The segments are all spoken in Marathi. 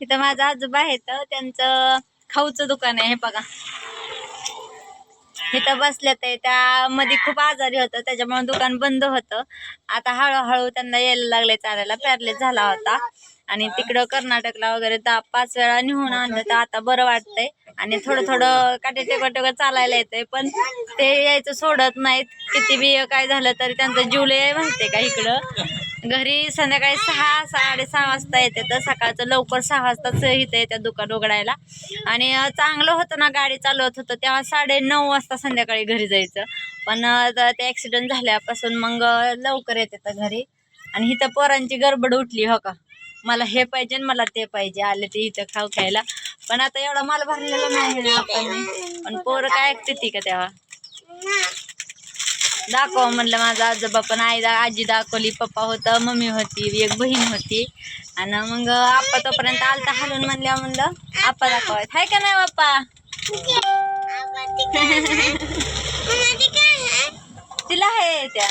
इथं माझा आजोबा आहेत त्यांचं खाऊचं दुकान आहे हे बघा. इथं बसल्या ते त्यामध्ये खूप आजारी होतं त्याच्यामुळे दुकान बंद होतं. आता हळूहळू त्यांना यायला लागले चालायला पॅरलेस झाला होता. आणि तिकडं कर्नाटकला वगैरे दहा पाच वेळा निघून आणलं तर आता बरं वाटतंय. आणि थोडं थोडं काटे टेकत टेकत चालायला येतंय पण ते यायचं सोडत नाहीत. किती बी काय झालं तरी त्यांचं जीव माहितीये का इकडं. घरी संध्याकाळी सहा साडेसहा वाजता येते तर सकाळचं लवकर सहा वाजताच इथं येतात दुकान उघडायला. आणि चांगलं होतं ना गाडी चालवत होतं तेव्हा साडे नऊ वाजता संध्याकाळी घरी जायचं. पण ते ॲक्सिडेंट झाल्यापासून मग लवकर येते तर घरी. आणि इथं पोरांची गडबड उठली हो का? मला हे पाहिजे मला ते पाहिजे आले ते इथं खाऊ खायला. पण आता एवढा माल भरलेला नाही आपण. पण पोरं काय ऐकते ती का तेव्हा? दाखव म्हणलं माझा आजोबा पण आई दा आजी दाखवली पप्पा होतं मम्मी होती एक बहीण होती. आणि मग आप्पा तोपर्यंत आलता हालून म्हणल्या म्हणलं आप्पा दाखवायत. हाय का नाही बाप्पा? तिला आहे त्या.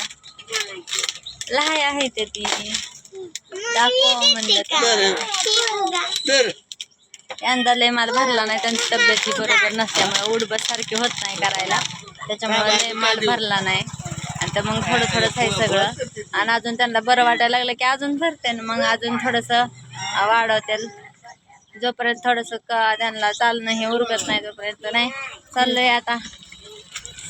लहाय आहे ते ती दाखव म्हणलं. यंदा लय माल भरला नाही त्यांची तब्येती बरोबर नसल्यामुळे उडबस सारखी होत नाही करायला. त्याच्यामुळे लय माल भरला नाही. आता तर मग थोडं थोडंच आहे सगळं. आणि अजून त्यांना बरं वाटायला लागलं की अजून भरते ना मग अजून थोडंसं वाढवते. जोपर्यंत थोडंसं का त्यांना चालणं हे उरकत नाही तोपर्यंत नाही. चाललंय आता.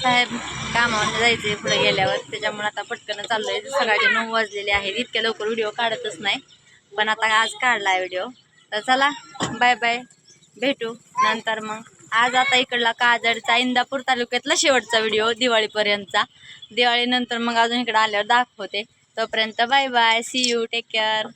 साहेब कामावर जायचे पुढे गेल्यावर. त्याच्यामुळे आता पटकन चाललंय. सकाळचे नऊ वाजलेले आहेत. इतक्या लवकर व्हिडिओ काढतच नाही. पण आता आज काढला आहे व्हिडिओ. तर चला बाय बाय भेटू नंतर मग. आज आता इकडला काजडचा इंदापूर तालुक्यातला शेवटचा व्हिडिओ दिवाळीपर्यंतचा. दिवाळीनंतर मग अजून इकडं आल्यावर दाखवते. तोपर्यंत bye bye see you take care